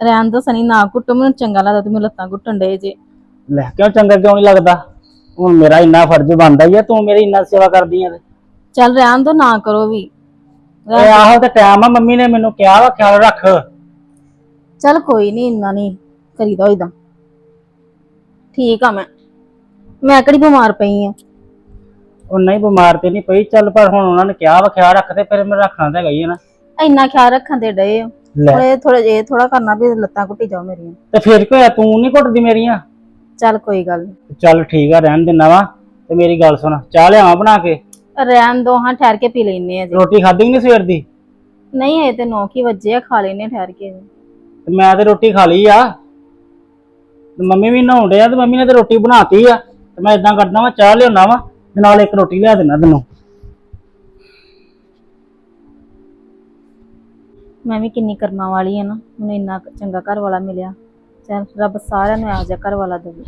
ਰਹਿਣ ਦੋ ਸਨੀ ਨਾ ਕੁੱਟੋ ਮੈਨੂੰ ਚੰਗਾ ਲੱਗਦਾ ਤੇ ਮੈਨੂੰ ਲੱਤਾਂ ਘੁੱਟਣ ਡੇ ਜੇ। ਲੈ ਕਿਉਂ ਚੰਗਾ ਕਿਉਂ ਨਹੀਂ ਲੱਗਦਾ? ਹੁਣ ਮੇਰਾ ਇੰਨਾ ਫਰਜ਼ ਬਣਦਾ ਹੀ ਆ ਤੂੰ ਮੇਰੀ ਇੰਨਾ ਸੇਵਾ ਕਰਦੀ ਆ ਤੇ। ਚੱਲ ਰਹਿਣ ਦੋ ਨਾ ਕਰੋ ਵੀ। ਇਹ ਆਹੋ ਤੇ ਟਾਈਮ ਆ ਮੰਮੀ ਨੇ ਮੈਨੂੰ ਕਿਹਾ ਵਾ ਖਿਆਲ ਰੱਖ। ਚੱਲ ਕੋਈ ਨਹੀਂ ਇੰਨਾ ਨਹੀਂ ਕਰੀਦਾ ਹੋਈਦਾ। ਠੀਕ ਆ ਮੈਂ। ਮੈਂ ਕਿਹੜੀ ਬਿਮਾਰ ਪਈ ਆ? ਉਹ ਨਹੀਂ ਬਿਮਾਰ ਤੇ ਨਹੀਂ ਪਈ ਚੱਲ ਪਰ ਹੁਣ ਉਹਨਾਂ ਨੇ ਕਿਹਾ ਵਾ ਖਿਆਲ ਰੱਖ ਤੇ ਫਿਰ ਮੈਂ ਰੱਖਣਾ ਤਾਂ ਹੈਗਾ ਹੀ ਆ ਨਾ। ਇੰਨਾ ਖਿਆਲ ਰੱਖਣ ਦੇ ਡਏ ਹੋ ਲੈ। ਥੋੜੇ ਥੋੜੇ ਜੇ ਥੋੜਾ ਕਰਨਾ ਵੀ ਲੱਤਾਂ ਘੁੱਟੀ ਜਾਓ ਮੇਰੀਆਂ। ਤੇ ਫਿਰ ਕੀ ਹੋਇਆ ਤੂੰ ਨਹੀਂ ਘੁੱਟਦੀ ਮੇਰੀਆਂ? ਚੱਲ ਕੋਈ ਗੱਲ ਨੀ। ਚੱਲ ਠੀਕ ਆ ਰਹਿਣ ਦਿੰਦਾ ਵਾ। ਤੇ ਮੇਰੀ ਗੱਲ ਸੁਣ ਚਾਹ ਲਿਆਵਾਂ ਬਣਾ ਕੇ? ਰਹਿਣ ਦੋ ਹਾਂ ਠਹਿਰ ਕੇ ਪੀ ਲੈਨੇ ਆ ਜੀ। ਰੋਟੀ ਖਾਧੀ ਨਹੀਂ ਸਵੇਰ ਦੀ? ਨਹੀਂ ਇਹ ਤੇ 9 ਕੀ ਵਜੇ ਆ ਖਾ ਲੈਨੇ ਠਹਿਰ ਕੇ ਤੇ ਮੈਂ ਤੇ ਰੋਟੀ ਖਾ ਲਈ ਆ। ਤੇ ਮੰਮੀ ਵੀ ਨਹਾਉਣ ਡਿਆ ਤੇ ਮੰਮੀ ਨੇ ਤੇ ਰੋਟੀ ਬਣਾਤੀ ਆ। ਤੇ ਮੈਂ ਇਦਾਂ ਕਰਦਾ ਵਾ ਚਾਹ ਲਿਆਉਣਾ ਵਾ ਤੇ ਨਾਲ ਇੱਕ ਰੋਟੀ ਲਿਆ ਦੇਣਾ ਤੈਨੂੰ। ਮੈਂ ਵੀ ਕਿੰਨੀ ਕਰਮਾਂ ਵਾਲੀ ਆ ਨਾ, ਮੈਨੂੰ ਇੰਨਾ ਚੰਗਾ ਘਰ ਵਾਲਾ ਮਿਲਿਆ। ਚੱਲ, ਰੱਬ ਸਾਰਿਆਂ ਨੂੰ ਇਹੋ ਜਿਹਾ ਘਰ ਵਾਲਾ ਦੇਵੇ।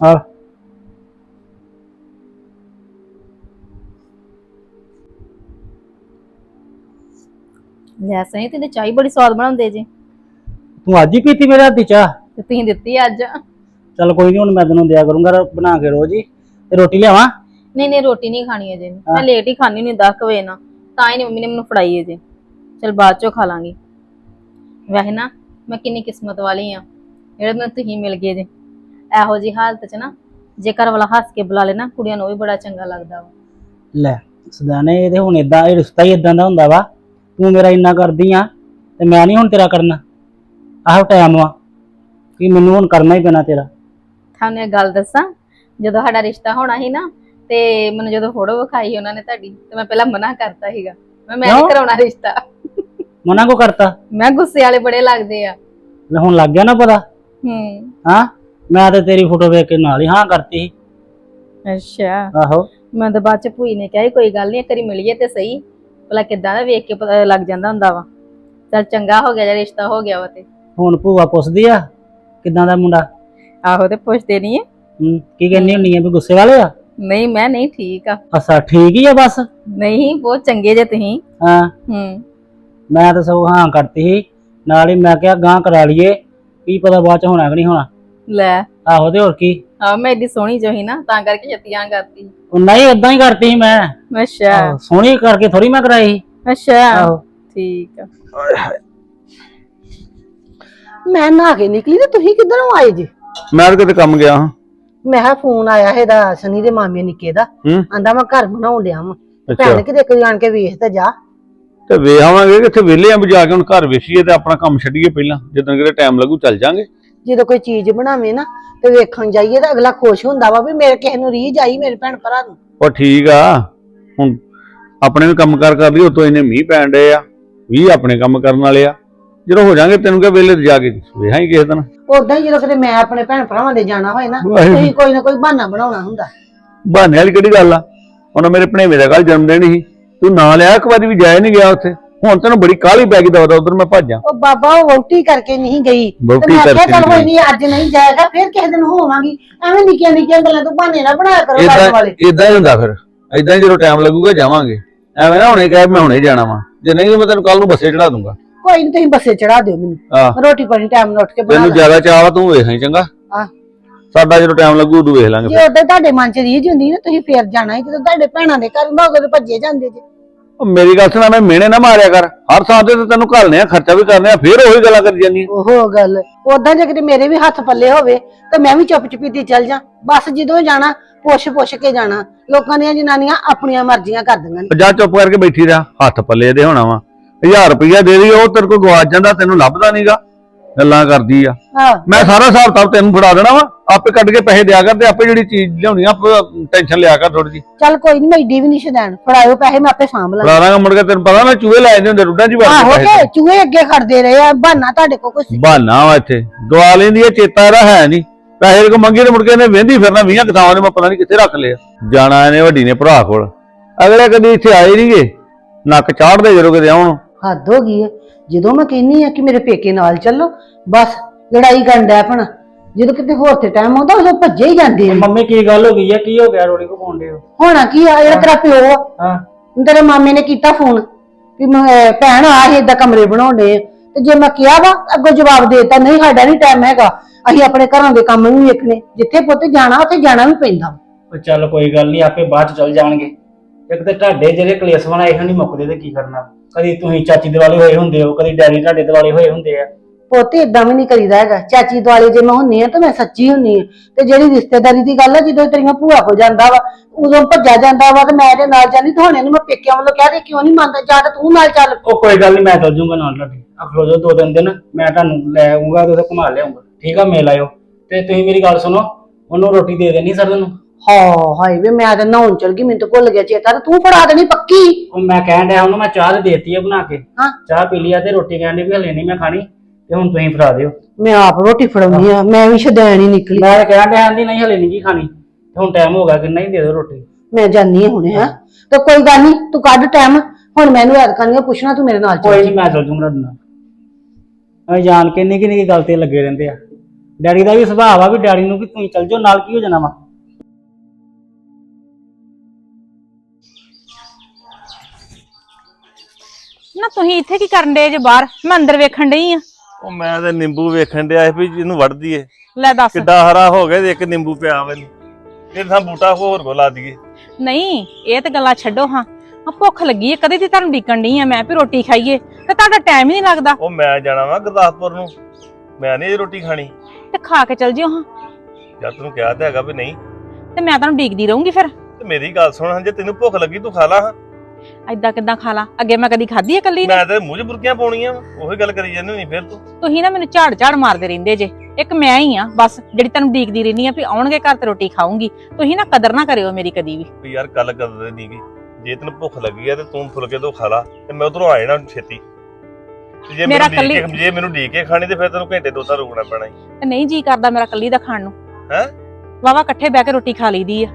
ਆ। ਲੈ ਸਹੀ ਤੇ ਚਾਹ ਹੀ ਬੜੀ ਸਵਾਦ ਬਣਾਉਂਦੇ ਜੀ। ਤੂੰ ਅੱਜ ਹੀ ਪੀਤੀ ਮੇਰੇ ਹੱਥ ਚਾਹ? ਤੇ ਤੁਸੀਂ ਦਿੱਤੀ ਅੱਜ। ਚੱਲ ਕੋਈ ਨਹੀਂ ਹੁਣ ਮੈਂ ਤੈਨੂੰ ਦਿਆ ਕਰੂੰਗਾ ਬਣਾ ਕੇ ਰੋਜ਼ ਹੀ। ਤੇ ਰੋਟੀ ਲਿਆਵਾਂ? ਨਹੀਂ ਨਹੀਂ ਰੋਟੀ ਨਹੀਂ ਖਾਣੀ ਅਜੇ। ਮੈਂ ਲੇਟ ਹੀ ਖਾਣੀ ਨਹੀਂ 10 ਵਜੇ ਨਾ ਤਾਂ ਹੀ ਨੀ ਮੰਮੀ ਨੇ ਮੈਨੂੰ ਫੜਾਈ ਅਜੇ। ਚਲ ਬਾਅਦ ਚੋਂ ਖਾ ਲਾਂਗੀ। ਵੈਸੇ ਨਾ ਮੈਂ ਕਿੰਨੀ ਕਿਸਮਤ ਵਾਲੀ ਆ। ਜਿਹੜੇ ਮੈਨੂੰ ਤੁਸੀਂ ਮਿਲ ਗਏ ਜੇ। ਇਹੋ ਜੀ ਹਾਲਤ 'ਚ ਨਾ ਜੇ ਘਰ ਵਾਲਾ ਹੱਸ ਕੇ ਬੁਲਾ ਲੈਣਾ ਕੁੜੀਆਂ ਨੂੰ ਵੀ ਬੜਾ ਚੰਗਾ ਲੱਗਦਾ ਵਾ। ਲੈ ਸਦਾਨੇ ਇਹਦੇ ਹੁਣ ਇਦਾਂ ਇਹ ਰਿਸ਼ਤਾ ਹੀ ਇਦਾਂ ਦਾ ਹੁੰਦਾ ਵਾ। ਤੂੰ ਮੇਰਾ ਇੰਨਾ ਕਰਦੀ ਆ ਤੇ ਮੈਂ ਨਹੀਂ ਹੁਣ ਤੇਰਾ ਕਰਨਾ। ਆਹੋ ਟਾਈਮ ਵਾ ਕਿ ਮੈਨੂੰ ਹੁਣ ਕਰਨਾ ਹੀ ਪੈਣਾ ਤੇਰਾ। ਤੁਹਾਨੂੰ ਇਹ ਗੱਲ ਦੱਸਾਂ ਜਦੋਂ ਸਾਡਾ ਰਿਸ਼ਤਾ ਹੋਣਾ ਸੀ ਨਾ ਤੇ ਮੈਨੂੰ ਜਦੋਂ ਫੋਟੋ ਵਿਖਾਈ ਉਹਨਾਂ ਨੇ ਤੁਹਾਡੀ ਤੇ ਮੈਂ ਪਹਿਲਾਂ ਮਨਾ ਕਰਤਾ ਸੀਗਾ ਮੈਂ ਮੈਂ ਨਹੀਂ? ਕਰਾਉਣਾ ਰਿਸ਼ਤਾ। ਮਨਾ ਕੋ ਕਰਤਾ? ਮੈਂ ਗੁੱਸੇ ਵਾਲੇ ਬੜੇ ਲੱਗਦੇ ਆ। ਲੈ ਹੁਣ ਲੱਗ ਗਿਆ ਨਾ ਪਤਾ? ਹੂੰ। ਹਾਂ? ਮੈਂ ਤੇ ਤੇਰੀ ਫੋਟੋ ਵੇਖ ਕੇ ਨਾਲ ਹੀ ਹਾਂ ਕਰਤੀ ਸੀ। ਅੱਛਾ। ਆਹੋ। ਮੈਂ ਤਾਂ ਬਾਅਦ ਚ ਭੂਈ ਨੇ ਕਿਹਾ ਸੀ, ਕੋਈ ਗੱਲ ਨਹੀਂ ਕਰੀ ਮਿਲੀਏ ਤੇ ਸਹੀ। ਭਲਾ ਕਿਦਾਂ ਦਾ ਵੇਖ ਕੇ ਪਤਾ ਲੱਗ ਜਾਂਦਾ ਹੁੰਦਾ ਵਾ। ਚਲ ਚੰਗਾ ਹੋ ਗਿਆ ਜੇ ਰਿਸ਼ਤਾ ਹੋ ਗਿਆ ਵਾ ਤੇ। ਹੁਣ ਭੂਆ ਪੁੱਛਦੀ ਆ ਕਿਦਾਂ ਦਾ ਮੁੰਡਾ? ਆਹੋ ਤੇ ਪੁੱਛਦੇ ਨਹੀਂ ਹੂੰ ਕੀ ਕਹਿੰਦੀ ਹੁੰਨੀ ਆ ਵੀ ਗੁੱਸੇ ਵਾਲੇ ਆ? ਨਹੀਂ ਮੈਂ ਨਹੀਂ ਠੀਕ ਆ। ਅਸਾ ਠੀਕ ਹੀ ਆ ਬਸ? ਨਹੀਂ ਬਹੁਤ ਚੰਗੇ ਜੇ ਤੁਸੀਂ। ਹਾਂ। ਹੂੰ। ਮੈਂ ਤਾਂ ਸਭ ਹਾਂ ਕਰਤੀ ਸੀ। ਨਾਲ ਹੀ ਮੈਂ ਕਿਹਾ ਗਾਂ ਕਰਾ ਲਈਏ ਕੀ ਪਤਾ ਬਾਅਦ ਚ ਹੋਣਾ ਕਿ ਨਹੀਂ ਹੋਣਾ। ਲੈ। ਆਹੋ ਤੇ ਹੋਰ ਕੀ? ਆ ਮੈਂ ਏਡੀ ਸੋਹਣੀ ਜੋ ਸੀ ਨਾ ਤਾਂ ਕਰਕੇ ਛੱਤੀਆਂ ਕਰਤੀ। ਉਹ ਨਹੀਂ ਇਦਾਂ ਹੀ ਕਰਤੀ ਸੀ ਮੈਂ। ਅੱਛਾ। ਆਹੋ, ਸੋਹਣੀ ਕਰਕੇ ਥੋੜੀ ਮੈਂ ਕਰਾਈ ਸੀ। ਅੱਛਾ। ਆਹੋ। ਠੀਕ ਆ। ਮੈਂ ਨਹਾ ਕੇ ਨਿਕਲੀ ਤੇ ਤੁਸੀਂ ਕਿੱਧਰੋਂ ਆਏ ਜੀ? ਮੈਂ ਤਾਂ ਕਿਤੇ ਕੰਮ ਗਿਆ ਹਾਂ। ਮੈਂ ਕਿਹਾ ਫੋਨ ਆਇਆ ਇਹਦਾ ਸਨੀ ਦੇ ਮਾਮੇ ਨਿੱਕੇ ਦਾ। ਹੂੰ। ਆਂਦਾ ਮੈਂ ਘਰ ਬਣਾਉਣ ਡਿਆ ਵਾਂ। ਭੈਣ ਕਿਤੇ ਕੋਈ ਆਣ ਕੇ ਵੇਖ ਤੇ ਜਾ। ਤੇ ਵੇਖ ਆਵਾਂਗੇ ਕਿੱਥੇ ਵਿਹਲੇ ਆ ਵੀ ਜਾ ਕੇ ਹੁਣ ਘਰ ਵੇਖੀਏ ਤੇ ਆਪਣਾ ਕੰਮ ਛੱਡੀਏ ਪਹਿਲਾਂ। ਜਦੋਂ ਕਿਤੇ ਟਾਈਮ ਲੱਗੂ ਚੱਲ ਜਾਾਂਗੇ। ਜਦੋਂ ਕੋਈ ਚੀਜ਼ ਬਣਾਵੇ ਨਾ ਤੇ ਵੇਖਣ ਜਾਈਏ ਤਾਂ ਅਗਲਾ ਖੁਸ਼ ਹੁੰਦਾ ਵਾ ਵੀ ਮੇਰੇ ਕਿਸੇ ਨੂੰ ਰੀਝ ਆਈ ਮੇਰੇ ਭੈਣ ਭਰਾ ਨੂੰ। ਉਹ ਠੀਕ ਆ। ਹੁਣ ਆਪਣੇ ਵੀ ਕੰਮ ਕਾਰ ਲਈ ਉਤੋਂ ਇਹਨੇ ਮੀਂਹ ਪੈਣ ਡਏ ਆ। ਵੀ ਆਪਣੇ ਕੰਮ ਕਰਨ ਵਾਲੇ ਆ। ਜਦੋਂ ਹੋ ਜਾਾਂਗੇ ਤੈਨੂੰ ਕਿਹਾ ਵਿਹਲੇ ਤੇ ਜਾ ਕੇ ਵੇਖਾਂਗੇ ਕਿਸੇ ਦਿਨ। ਉਦਾਂ ਹੀ ਜਦੋਂ ਕਿਤੇ ਮੈਂ ਆਪਣੇ ਭੈਣ ਭਰਾਵਾਂ ਦੇ ਜਾਣਾ ਹੋਏ ਨਾ ਵਾਹਿਗੁਰੂ। ਤੁਸੀਂ ਕੋਈ ਨਾ ਕੋਈ ਬਹਾਨਾ ਬਣਾਉਣਾ ਹੁੰਦਾ। ਬਹਾਨੇ ਵਾਲੀ ਕਿਹੜੀ ਗੱਲ ਆ? ਹੁਣ ਮੇਰੇ ਭਣੇਵੇਂ ਦਾ ਕੱਲ ਜਨਮ ਦਿਨ ਸੀ ਤੂੰ ਨਾਂ ਲਿਆ ਇੱਕ ਵਾਰੀ ਵੀ ਜਾਇਆ ਨਹੀਂ ਗਿਆ ਉੱਥੇ। ਹੁਣ ਤੈਨੂੰ ਬੜੀ ਕਾਹਲੀ ਪੈ ਗਈ ਦਵਾ ਉਧਰ ਮੈਂ ਭੱਜਾਂ ਉਹ ਬਾਬਾ ਉਹ ਵਹੁਟੀ ਕਰਕੇ ਨਹੀਂ ਗਈ। ਵਹੁਟੀ ਮੈਂ ਕਰਕੇ ਚੱਲ ਨਹੀਂ ਕੋਈ ਨਹੀਂ ਅੱਜ ਨਹੀਂ ਜਾਏਗਾ ਫਿਰ ਕਿਸੇ ਦਿਨ ਹੋਵਾਂਗੀ। ਐਵੇਂ ਨਿੱਕੀਆਂ ਨਿੱਕੀਆਂ ਗੱਲਾਂ ਤੋਂ ਬਹਾਨੇ ਨਾ ਬਣਾਇਆ ਕਰੋ ਇਦਾਂ ਵਾਲੇ। ਇਦਾਂ ਹੀ ਹੁੰਦਾ ਫਿਰ। ਇਦਾਂ ਹੀ ਜਦੋਂ ਟਾਈਮ ਲੱਗੂਗਾ ਜਾਵਾਂਗੇ। ਐਵੇਂ ਨਾ ਹੁਣੇ ਕਹਿ ਮੈਂ ਹੁਣੇ ਜਾਣਾ ਵਾ। ਜੇ ਨਹੀਂ ਤਾਂ ਮੈਂ ਤੈਨੂੰ ਕੱਲ ਨੂੰ ਬੱਸੇ ਚੜਾ ਦੂੰਗਾ। ਕੋਈ ਨਹੀਂ ਤੁਸੀਂ ਬੱਸੇ ਚੜਾ ਦਿਓ ਮੈਨੂੰ। ਰੋਟੀ ਪਾਣੀ ਟਾਈਮ ਨਾਲ ਉੱਠ ਕੇ ਬਣਾ ਤੈਨੂੰ ਲਾਂ ਜ਼ਿਆਦਾ ਚਾਹ ਵਾ ਤੂੰ ਵੇਖਾਂ ਚੰਗਾ। ਆਹ। ਸਾਡਾ ਜਦੋਂ ਟਾਈਮ ਲੱਗੂ ਉਦੋਂ ਵੇਖ ਲਾਂਗੇ ਜੇ ਉਦੋਂ ਤੁਹਾਡੇ ਮਨ ਚ ਰੀਝ ਹੁੰਦੀ ਨਾ ਤੁਸੀਂ ਫੇਰ ਜਾਣਾ ਸੀ ਜਦੋਂ ਤੁਹਾਡੇ ਭੈਣਾਂ ਦੇ ਘਰ ਹੁੰਦਾ ਉਦੋਂ ਭੱਜੇ ਜਾਂਦੇ ਜੇ। ਉਹ ਮੇਰੀ ਗੱਲ ਸੁਣਾ ਮੈਂ ਮਿਹਣੇ ਨਾ ਮਾਰਿਆ ਕਰ। ਹਰ ਤੇ ਤਾਂ ਤੈਨੂੰ ਘੱਲਨੇ ਆ ਖਰਚਾ ਵੀ ਕਰਨੇ ਆ ਫੇਰ ਉਹੀ ਗੱਲਾਂ ਕਰੀ ਜਾਂਦੀ ਉਹ ਗੱਲ। ਉਦਾਂ ਜੇ ਕਿਤੇ ਮੇਰੇ ਵੀ ਹੱਥ ਪੱਲੇ ਹੋਵੇ ਤਾਂ ਮੈਂ ਵੀ ਚੁੱਪ ਚੁਪੀਤੀ ਚੱਲ ਜਾ। ਬਸ ਜਦੋਂ ਜਾਣਾ ਪੁੱਛ ਪੁੱਛ ਕੇ ਜਾਣਾ। ਲੋਕਾਂ ਦੀਆਂ ਜਨਾਨੀਆਂ ਆਪਣੀਆਂ ਮਰਜ਼ੀਆਂ ਕਰਦੀਆਂ ਨੇ। ਜਾ ਚੁੱਪ ਕਰਕੇ ਬੈਠੀ ਰਹਾ ਹੱਥ ਪੱਲੇ ਦੇ ਹੋਣਾ ਵਾ। 1000 ਰੁਪਇਆ ਦੇ ਦੀ ਉਹ ਤੇਰੇ ਕੋਲ ਗਵਾਚ ਜਾਂਦਾ ਤੈਨੂੰ ਲੱਭਦਾ ਨਹੀਂਗਾ ਗੱਲਾਂ ਕਰਦੀ ਆ। ਮੈਂ ਸਾਰਾ ਹਿਸਾਬ ਕਿਤਾਬ ਤੈਨੂੰ ਫੜਾ ਦੇਣਾ ਵਾ। ਆਪੇ ਕੱਢ ਕੇ ਪੈਸੇ ਦਿਆ ਕਰ ਤੇ ਆਪੇ ਜਿਹੜੀ ਚੀਜ਼ ਲਿਆਉਣੀ ਆ ਟੈਨਸ਼ਨ ਲਿਆ ਕਰ ਥੋੜੀ ਜੀ ਚੱਲ ਕੋਈ ਨਹੀਂ ਮੈਂ ਏਡੀ ਵੀ ਨਹੀਂ ਸ਼ਦੈਣ। ਫੜਾਇਓ ਪੈਸੇ ਮੈਂ ਆਪੇ ਸਾਂਭ ਲਾਂਗੀ। ਫੜਾ ਦਾਂਗਾ ਮੁੜ ਕੇ ਤੈਨੂੰ ਪਤਾ ਮੈਂ ਚੂਹੇ ਲੈ ਜਾਂਦੇ ਹੁੰਦੇ ਰੁੱਡਾਂ ਵੜ ਆਹੋ ਤੇ ਚੂਹੇ ਅੱਗੇ ਖੜਦੇ ਰਹੇ ਆ ਬਹਾਨਾ ਤੁਹਾਡੇ ਕੋਲ ਕੁਛ ਬਹਾਨਾ ਵਾ ਇੱਥੇ। ਗਵਾ ਲੈਂਦੀ ਆ ਚੇਤਾ ਇਹਦਾ ਹੈ ਨਹੀਂ ਪੈਸੇ ਕੋ ਮੰਗੇ ਤੇ ਮੁੜ ਕੇ ਇਹਨੇ ਵਹਿੰਦੀ ਫਿਰਨਾ 20 ਕਿਤਾਬਾਂ ਨੇ ਮੈਂ ਪਤਾ ਨਹੀਂ ਕਿੱਥੇ ਰੱਖ ਲਿਆ ਜਾਣਾ ਇਹਨੇ ਵੱਡੀ ਨੇ ਭਰਾ ਕੋਲ। ਅਗਲੇ ਕਦੀ ਇੱਥੇ ਆਏ ਨਹੀਂਗੇ ਨੱਕ ਚਾੜਦੇ ਜਦੋਂ ਕਿਤੇ ਆਉਣ। ਹੱਦ ਹੋ ਗਈ ਹੈ। ਜਦੋਂ ਮੈਂ ਕਹਿੰਨੀ ਆ ਕਿ ਮੇਰੇ ਪੇਕੇ ਨਾਲ ਚੱਲੋ ਬਸ ਲੜਾਈ ਕਰਨ ਡੈ ਪਣਾ ਜਦੋਂ ਕਿਤੇ ਹੋਰ ਤੇ ਟਾਈਮ ਆਉਂਦਾ ਉਦੋਂ ਭੱਜੇ ਹੀ ਜਾਂਦੇ ਆ। ਮੰਮੀ ਕੀ ਗੱਲ ਹੋ ਗਈ ਆ ਕੀ ਹੋ ਗਿਆ? ਰੋੜੀ ਕੋ ਪਾਉਂਦੇ ਹੋ ਹੋਣਾ ਕੀ ਆ? ਜਿਹੜਾ ਤੇਰਾ ਪਿਓ ਆ। ਹਾਂ। ਤੇਰੇ ਮਾਮੇ ਨੇ ਕੀਤਾ ਫੋਨ ਮੈਂ, ਅਹ, ਭੈਣ ਆ ਇਹ ਏਦਾਂ ਕਮਰੇ ਬਣਾਉਣੇ ਤੇ ਜੇ ਮੈਂ ਕਿਹਾ ਵਾ ਅੱਗੋਂ ਜਵਾਬ ਦੇਤਾ ਨਹੀਂ ਸਾਡਾ ਨਹੀਂ ਟਾਈਮ ਹੈਗਾ। ਅਸੀਂ ਆਪਣੇ ਘਰਾਂ ਦੇ ਕੰਮ ਵੀ ਵੇਖਣੇ। ਜਿੱਥੇ ਪੁੱਤ ਜਾਣਾ ਉੱਥੇ ਜਾਣਾ ਵੀ ਪੈਂਦਾ। ਉਹ ਚੱਲ ਕੋਈ ਗੱਲ ਨਹੀਂ ਆਪੇ ਬਾਅਦ ਚ ਚੱਲ ਜਾਣਗੇ। ਇੱਕ ਤੇ ਤੁਹਾਡੇ ਜਿਹੜੇ ਕਲੇਸ਼ ਬਣਾਏ ਹਨ ਨਹੀਂ ਮੁੱਕਦੇ ਤੇ ਕੀ ਕਰਨਾ। ਕਦੀ ਤੁਸੀਂ ਚਾਚੀ ਦਿਵਾਲੇ ਹੋਏ ਹੁੰਦੇ ਹੋ ਕਦੀ ਡੈਡੀ ਤੁਹਾਡੇ ਦਿਵਾਲੇ ਹੋਏ ਹੁੰਦੇ ਆ। ਪੁੱਤ ਏਦਾਂ ਵੀ ਨਹੀਂ ਕਰੀਦਾ ਹੈਗਾ। ਚਾਚੀ ਦੁਆਲੇ ਜੇ ਮੈਂ ਹੁੰਨੀ ਆ ਤਾਂ ਮੈਂ ਸੱਚੀ ਹੁੰਨੀ ਆ। ਤੇ ਜਿਹੜੀ ਰਿਸ਼ਤੇਦਾਰੀ ਦੀ ਗੱਲ ਆ ਜਦੋਂ ਤੇਰੀਆਂ ਭੂਆ ਕੋ ਜਾਂਦਾ ਵਾ ਉਦੋਂ ਭੱਜਾ ਜਾਂਦਾ ਵਾ ਤੇ ਮੈਂ ਇਹਦੇ ਨਾਲ ਜਾਂਦੀ ਤੇ ਹੁਣ ਇਹਨੂੰ ਮੈਂ ਪੇਕਿਆਂ ਵੱਲੋਂ ਕਹਿ ਦੇ ਕਿਉਂ ਨਹੀਂ ਮੰਨਦਾ? ਜਾ ਤੇ ਤੂੰ ਨਾਲ ਚੱਲ। ਉਹ ਕੋਈ ਗੱਲ ਨਹੀਂ ਮੈਂ ਚੱਲ ਜੂੰਗਾ ਨਾਲ ਤੁਹਾਡੇ। ਅਖਰੋ ਜੋ ਦੋ ਤਿੰਨ ਦਿਨ ਮੈਂ ਤੁਹਾਨੂੰ ਲੈ ਆਉਂਗਾ ਤੇ ਉੱਥੇ ਘੁਮਾ ਲਿਆਉਂਗਾ ਠੀਕ ਆ ਮੇਲ ਆਇਓ। ਤੇ ਤੁਸੀਂ ਮੇਰੀ ਗੱਲ ਸੁਣੋ ਉਹਨੂੰ ਰੋਟੀ ਦੇ ਦੇਣੀ ਸਰ ਨੂੰ? ਹਾਂ ਹਾਏ ਵੇ ਮੈਂ ਤਾਂ ਨਹਾਉਣ ਚਲ ਗਈ ਮੈਨੂੰ ਤਾਂ ਭੁੱਲ ਗਿਆ ਚੇਤਾ ਤੇ ਤੂੰ ਫੜਾ ਦੇਣੀ ਪੱਕੀ। ਉਹ ਮੈਂ ਕਹਿਣ ਡਿਆ ਉਹਨੂੰ ਮੈਂ ਚਾਹ ਤੇ ਦੇਤੀ ਆ ਬਣਾ ਕੇ। ਹਾਂ। ਚਾਹ ਪੀ ਲਿਆ ਤੇ ਰੋਟੀ ਕਹਿਣ ਡਈ ਵੀ ਹਲੇ ਨਹੀਂ ਮੈਂ ਖਾਣੀ ਤੇ ਹੁਣ ਤੁਸੀਂ ਫੜਾ ਦਿਓ। ਮੈਂ ਆਪ ਰੋਟੀ ਫੜਾਉਣੀ ਆ ਮੈਂ ਵੀ ਸ਼ਦੈਣ ਹੀ ਨਿਕਲੀ। ਮੈਂ ਤਾਂ ਕਹਿਣ ਡਿਆ ਆਂਦੀ ਨਹੀਂ ਹਲੇ ਨਹੀਂ ਜੀ ਖਾਣੀ ਤੇ ਹੁਣ ਟਾਈਮ ਹੋ ਗਿਆ ਕਿ ਨਹੀਂ ਦੇ ਦਿਓ ਰੋਟੀ। ਮੈਂ ਜਾਨੀ ਆ ਹੁਣੇ ਹਾਂ। ਤੇ ਕੋਈ ਗੱਲ ਨਹੀਂ ਤੂੰ ਕੱਢ ਟਾਈਮ ਹੁਣ ਮੈਨੂੰ ਯਾਦ ਕਰਨੀ ਆ ਪੁੱਛਣਾ ਤੂੰ ਮੇਰੇ ਨਾਲ ਕੋਈ ਚੱਲ। ਨਹੀਂ ਮੈਂ ਚੱਲ ਜੂੰਗਾ ਤੁਹਾਡੇ ਨਾਲ। ਆ ਜਾਣ ਕੇ ਨਿੱਕੀ ਨਿੱਕੀ ਗੱਲ ਤੇ ਲੱਗੇ ਰਹਿੰਦੇ ਆ। ਡੈਡੀ ਦਾ ਵੀ ਸੁਭਾਅ ਆ ਵੀ ਡੈਡੀ ਨੂੰ ਕਿ ਤੁਸੀਂ ਚੱਲ ਜਾਓ ਨਾਲ ਕੀ ਹੋ ਜਾਣਾ ਵਾ? ਨਾ ਤੁਸੀਂ ਇੱਥੇ ਕੀ ਕਰਨ ਦੇ ਜੇ ਬਾਹਰ? ਮੈਂ ਅੰਦਰ ਵੇਖਣ ਡਈ ਆ। ਉਹ ਮੈਂ ਤੇ ਨਿੰਬੂ ਵੇਖਣ ਡਿਆ ਸੀ ਵੀ ਇਹਨੂੰ ਵੜ ਦਈਏ ਲੈ ਦੱਸ। ਕਿੱਡਾ ਹਰਾ ਹੋ ਗਿਆ ਤੇ ਇੱਕ ਨਿੰਬੂ ਪਿਆ ਵਾ ਇਹ ਤਾਂ ਬੂਟਾ ਹੋਰ ਕੋ ਲਾ ਦਈਏ। ਨਹੀਂ ਇਹ ਤੇ ਗੱਲਾਂ ਛੱਡੋ ਹਾਂ। ਆ ਭੁੱਖ ਲੱਗੀ ਏ ਕਦੇ ਦੀ ਤੁਹਾਨੂੰ ਡੀਕਣ ਡਈ ਆ ਮੈਂ ਵੀ ਰੋਟੀ ਖਾਈਏ। ਤੇ ਤੁਹਾਡਾ ਟਾਈਮ ਹੀ ਨਹੀਂ ਲੱਗਦਾ। ਉਹ ਮੈਂ ਜਾਣਾ ਵਾ ਗੁਰਦਾਸਪੁਰ ਨੂੰ। ਮੈਂ ਨਹੀਂ ਰੋਟੀ ਖਾਣੀ। ਤੇ ਖਾ ਕੇ ਚਲ ਜਿਓ ਹਾਂ। ਜਦ ਤੈਨੂੰ ਕਿਹਾ ਤਾਂ ਹੈਗਾ ਵੀ ਨਹੀਂ। ਤੇ ਮੈਂ ਤੁਹਾਨੂੰ ਡੀਕਦੀ ਰਹੂੰਗੀ ਫਿਰ। ਤੇ ਮੇਰੀ ਗੱਲ ਸੁਣ ਜੇ ਤੈਨੂੰ ਭੁੱਖ ਲੱਗੀ ਤੂੰ ਖਾ ਲਾ ਹਾਂ। ਐਦਾਂ ਕਿਦਾਂ ਖਾ ਲਾਂ? ਅੱਗੇ ਮੈਂ ਕਦੀ ਖਾਧੀ ਏ ਕੱਲੀ ਨੇ? ਮੈਂ ਤੇ ਮੂੰਹ 'ਚ ਬੁਰਕੀਆਂ ਪਾਉਣੀਆਂ ਵਾ। ਉਹੀ ਗੱਲ ਕਰੀ ਜਾਂਦੀ ਨਹੀਂ ਫਿਰ ਤੂੰ। ਤੁਸੀਂ ਨਾ ਮੈਨੂੰ ਝਾੜ ਝਾੜ ਮਾਰਦੇ ਰਹਿੰਦੇ ਜੇ। ਇੱਕ ਮੈਂ ਹੀ ਆ ਬਸ ਜਿਹੜੀ ਤੁਹਾਨੂੰ ਡੀਕਦੀ ਰਹਿੰਦੀ ਆ ਵੀ ਆਉਣਗੇ ਘਰ ਤੇ ਰੋਟੀ ਖਾਊਂਗੀ। ਤੁਸੀਂ ਨਾ ਕਦਰ ਨਾ ਕਰਿਓ ਮੇਰੀ ਕਦੀ ਵੀ। ਵੀ ਯਾਰ ਗੱਲ ਕਰਦੇ ਨਹੀਂ ਗੀ। ਜੇ ਤੈਨੂੰ ਭੁੱਖ ਲੱਗੀ ਆ ਤੇ ਤੂੰ ਫੁਲਕੇ ਤੋਂ ਖਾ ਲਾ ਤੇ ਮੈਂ ਉਧਰੋਂ ਆ ਜਾਣਾ ਛੇਤੀ। ਤੇ ਜੇ ਮੇਰਾ ਮੈਨੂੰ ਕੱਲੀ- ਜੇ ਮੈਨੂੰ ਡੀਕ ਕੇ ਖਾਣੀ ਤੇ ਫਿਰ ਤੈਨੂੰ ਘੰਟੇ ਦੋ ਤਾਂ ਰੁਕਣਾ ਪੈਣਾ ਈ। ਤੇ ਨਹੀਂ ਜੀ ਕਰਦਾ ਮੇਰਾ ਕੱਲੀ ਦਾ ਖਾਣ ਨੂੰ। ਹੈਂ? ਵਾਵਾ ਇਕੱਠੇ ਬਹਿ ਕੇ ਰੋਟੀ ਖਾ ਲਈਦੀ ਆ।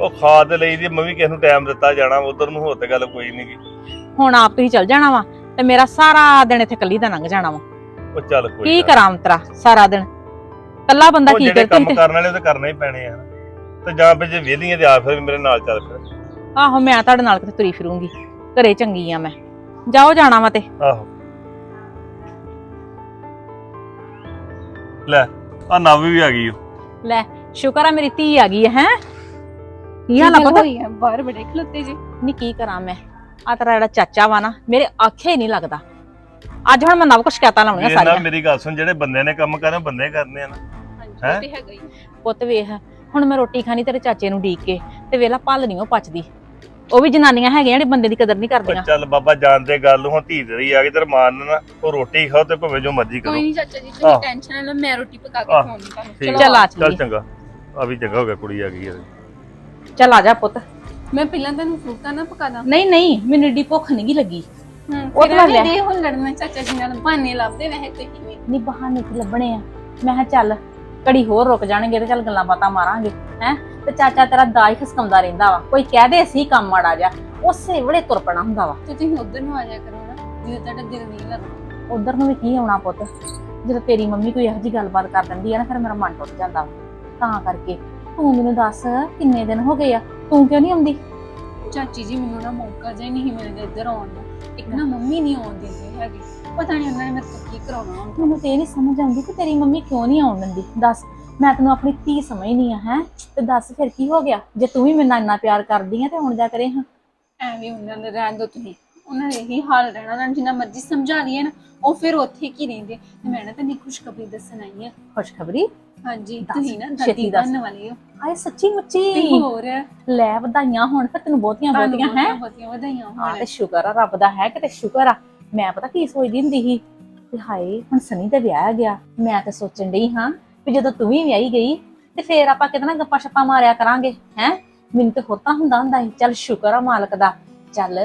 ਉਹ ਖਾ ਤੇ ਲਈ ਦੀ ਮੈਂ ਵੀ ਕਿਸ ਨੂੰ ਟਾਈਮ ਦਿੱਤਾ ਜਾਣਾ ਉਧਰ ਨੂੰ ਹੋਰ ਤੇ ਗੱਲ ਕੋਈ ਨਹੀਂ ਗੀ। ਹੁਣ ਆਪ ਤੁਸੀਂ ਚਲ ਜਾਣਾ ਵਾ ਤੇ ਮੇਰਾ ਸਾਰਾ ਦਿਨ ਇੱਥੇ ਕੱਲੀ ਦਾ ਲੰਘ ਜਾਣਾ ਵਾ। ਉਹ ਚੱਲ ਕੋਈ ਕੀ ਗੱਲ ਕਰਾਂ ਅੰਤਰਾ ਸਾਰਾ ਦਿਨ? ਕੱਲਾ ਬੰਦਾ ਉਹ ਕੀ ਜਿਹੜੇ ਕੰਮ ਕਰਨ ਵਾਲੇ ਉਹ ਤੇ ਕਰਨੇ ਹੀ ਪੈਣੇ ਆ। ਤੇ ਜਾਂ ਫਿਰ ਜੇ ਵਿਹਲੀਆਂ ਤੇ ਆ ਫਿਰ ਮੇਰੇ ਨਾਲ ਚੱਲ ਫਿਰ। ਆਹੋ ਮੈਂ ਤੁਹਾਡੇ ਨਾਲ ਕਿਤੇ ਤੁਰੀ ਫਿਰੂੰਗੀ। ਘਰੇ ਚੰਗੀ ਆ ਮੈਂ। ਜਾਓ ਜਾਣਾ ਵਾ ਤੇ। ਆਹੋ। ਲੈ ਆ ਨਵ ਵੀ ਆ ਗਈ ਓ। ਲੈ ਸ਼ੁਕਰ ਆ ਮੇਰੀ ਧੀ ਆ ਗਈ ਹੈ? ਕੀ ਹਾਲ ਆ ਪਤਾ? ਹੋਈ ਹੈ ਬਾਹਰ ਬੜੇ ਖਲੋਤੇ ਜੀ। ਨਹੀਂ ਕੀ ਕਰਾਂ ਮੈਂ? ਆ ਤੇਰਾ ਜਿਹੜਾ ਚਾਚਾ ਵਾ ਨਾ ਮੇਰੇ ਆਖੇ ਹੀ ਨਹੀਂ ਲੱਗਦਾ। ਅੱਜ ਹੁਣ ਮੈਂ ਨਵ ਕੁਛ ਸ਼ਿਕਾਇਤਾਂ ਲਾਉਣੀਆਂ ਇਹ ਨਾ ਸਾਰੀਆਂ। ਮੇਰੀ ਗੱਲ ਸੁਣ ਜਿਹੜੇ ਬੰਦੇ ਨੇ ਕੰਮ ਕਰਨੇ ਬੰਦੇ ਕਰਨੇ ਆ ਨਾ। ਹਾਂਜੀ ਹੈਂ? ਉਹ ਤੇ ਹੈਗਾ ਹੀ ਪੁੱਤ ਵੇਖ ਹੁਣ ਮੈਂ ਰੋਟੀ ਖਾਣੀ ਤੇਰੇ ਚਾਚੇ ਨੂੰ ਢੀਕ ਕੇ ਤੇ ਵੇਲਾ ਭੱਲ ਨਹੀਂ ਉਹ ਪਚਦੀ। ਉਹ ਵੀ ਜਨਾਨੀਆਂ ਹੈਗੀਆਂ ਜਿਹੜੇ ਬੰਦੇ ਦੀ ਕਦਰ ਨਹੀਂ ਕਰਦੀਆਂ। ਚੱਲ ਬਾਬਾ ਜਾਣਦੇ ਗੱਲ ਹੁਣ ਧੀ ਤੇਰੀ ਆ ਗਈ ਤੇ ਮਾਨ ਨਾ ਉਹ ਰੋਟੀ ਖਾਓ ਤੇ ਭਾਵੇਂ ਜੋ ਮਰਜ਼ੀ ਕਰੋ। ਕੋਈ ਨਹੀਂ ਚਾਚਾ ਜੀ ਆਹ। ਤੁਸੀਂ ਟੈਨਸ਼ਨ ਨਾ ਲਓ ਮੈਂ ਰੋਟੀ ਪਕਾ ਕੇ ਆਹ, ਤੁਹਾਨੂੰ। ਠੀਕ ਚੱਲ ਆ ਚੱਲ ਚੱਲੀਏ। ਚੰਗਾ। ਆ ਵੀ ਚੰਗਾ ਹੋ ਗਿਆ ਕੁੜੀ ਆ ਗਈ ਆ। ਚੱਲ ਆ ਜਾ ਪੁੱਤ। ਮੈਂ ਪਹਿਲਾਂ ਤੁਹਾਨੂੰ ਫਰੂਟਾਂ ਨਾ ਪਕਾ ਦਾਂ। ਨਹੀਂ ਨਹੀਂ ਮੈਨੂੰ ਏਡੀ ਭੁੱਖ ਨਹੀਂ ਗੀ ਲੱਗੀ। ਹੂੰ ਉਹ ਤਾਂ ਲੈ। ਦੇ ਹੁਣ ਲੜਨਾ ਚਾਚਾ ਜੀ ਨਾਲ ਬਹਾਨੇ ਲੱਭਦੇ ਵੈਸੇ ਤੁਸੀਂ ਨਹੀਂ ਬਹਾਨੇ ਕੀ ਲੱਭਣੇ ਆ। ਮੈਂ ਕਿਹਾ ਚੱਲ ਘੜੀ ਹੋਰ ਰੁਕ ਜਾਣਗੇ ਤੇ ਚੱਲ ਗੱਲਾਂ ਬਾਤਾਂ ਮਾਰਾਂਗੇ ਹੈ? ਤੇ ਚਾਚਾ ਤੇਰਾ ਦਾਈ ਖਸਕਾਉਂਦਾ ਰਹਿੰਦਾ ਵਾ। ਕੋਈ ਕਹਿ ਦੇ ਸੀ ਕੰਮ ਮਾੜਾ ਜਾ ਉਸੇ ਵੇਲੇ ਤੁਰ ਪੈਣਾ ਹੁੰਦਾ ਵਾ। ਤੇ ਤੁਸੀਂ ਉਧਰ ਨੂੰ ਆ ਜਾਇਆ ਕਰੋ ਨਾ ਜਦੋਂ ਤੁਹਾਡਾ ਦਿਲ ਨਹੀਂ ਲੱਗਦਾ। ਉਧਰ ਨੂੰ ਵੀ ਕੀ ਆਉਣਾ ਪੁੱਤ? ਜਦੋਂ ਤੇਰੀ ਮੰਮੀ ਕੋਈ ਇਹੋ ਜਿਹੀ ਗੱਲਬਾਤ ਕਰ ਦਿੰਦੀ ਆ ਨਾ ਫਿਰ ਮੇਰਾ ਮਨ ਟੁੱਟ ਜਾਂਦਾ ਤਾਂ ਕਰਕੇ। ਤੂੰ ਮੈਨੂੰ ਦੱਸ ਕਿੰਨੇ ਦਿਨ ਹੋ ਗਏ ਆ? ਤੂੰ ਕਿਉਂ ਨਹੀਂ ਆਉਂਦੀ? ਚਾਚੀ ਜੀ ਮੈਨੂੰ ਨਾ ਮੌਕਾ ਜਿਹਾ ਨਹੀਂ ਮਿਲਦਾ ਇੱਧਰ ਆਉਣ ਦਾ। ਇੱਕ ਨਾ ਮੰਮੀ ਨਹੀਂ ਆਉਣ ਦਿੰਦੇ ਹੈਗੇ। ਪਤਾ ਨਹੀਂ ਉਹਨਾਂ ਨੇ ਮੇਰੇ ਤੋਂ ਕੀ ਕਰਾਉਣਾ ਹੁੰਦਾ ਮੈਨੂੰ ਤੇ ਇਹ ਨਹੀਂ ਸਮਝ ਆਉਂਦੀ ਕਿ ਤੇਰੀ ਮੰਮੀ ਕਿਉਂ ਨਹੀਂ ਆਉਣ ਦਿੰਦੀ। ਦੱਸ ਮੈਂ ਤੈਨੂੰ ਆਪਣੀ ਧੀ ਸਮਝਣੀ ਆ ਹੈ? ਤੇ ਦੱਸ ਫਿਰ ਕੀ ਹੋ ਗਿਆ? ਜੇ ਤੂੰ ਵੀ ਮੇਰੇ ਨਾਲ ਇੰਨਾ ਪਿਆਰ ਕਰਦੀ ਆ ਤੇ ਹੁਣ ਜਾ ਕਰੇ ਹਾਂ। ਐਵੇਂ ਉਹਨਾਂ ਦੇ ਰਹਿਣ ਦੋ ਤੁਸੀਂ। ਉਹਨਾਂ ਨੇ ਇਹੀ ਹਾਲ ਰਹਿਣਾ ਉਹਨਾਂ ਨੂੰ ਜਿੰਨਾ ਮਰਜ਼ੀ ਸਮਝਾ ਲਈਏ ਨਾ ਉਹ ਫਿਰ ਉੱਥੇ ਕੀ ਰਹਿੰਦੇ? ਤੇ ਮੈਂ ਨਾ ਤੈਨੂੰ ਖੁਸ਼ਖਬਰੀ ਦੱਸਣ ਆਈ ਆ ਖੁਸ਼ਖਬਰੀ? ਹਾਂਜੀ ਤੁਸੀਂ ਨਾ ਛੇਤੀ ਦਾਦੀ ਦੱਸ। ਬਣਨ ਵਾਲੇ ਹੋ। ਆਏ ਸੱਚੀ ਤੇ ਮੁੱਚੀ ਹੋਰ? ਲੈ ਵਧਾਈਆਂ ਹੋਣ ਫਿਰ ਤੈਨੂੰ ਬਹੁਤੀਆਂ ਬਹੁਤੀਆਂ ਹੈ? ਬਹੁਤੀਆਂ ਵਧਾਈਆਂ ਹਾਂ ਹੋਣ ਤੇ ਸ਼ੁਕਰ ਆ ਰੱਬ ਦਾ ਹੈ ਕਿਤੇ ਸ਼ੁਕਰ ਆ। ਮੈਂ ਪਤਾ ਕੀ ਸੋਚਦੀ ਹੁੰਦੀ ਸੀ? ਤੇ ਹਾਏ ਹੁਣ ਸਨੀ ਤੇ ਵਿਆਹ ਗਿਆ। ਮੈਂ ਤੇ ਸੋਚਣ ਡਈ ਹਾਂ ਵੀ ਜਦੋਂ ਤੂੰ ਵੀ ਵਿਆਹੀ ਗਈ ਤੇ ਫੇਰ ਆਪਾਂ ਕਿਤੇ ਨਾ ਗੱਪਾਂ ਛੱਪਾਂ ਮਾਰਿਆ ਕਰਾਂਗੇ ਹੈ? ਮੈਨੂੰ ਤੇ ਹੋਤਾ ਹੁੰਦਾ ਹੁੰਦਾ ਸੀ ਚੱਲ ਸ਼ੁਕਰ ਆ ਮਾਲਕ ਦਾ। ਚੱਲ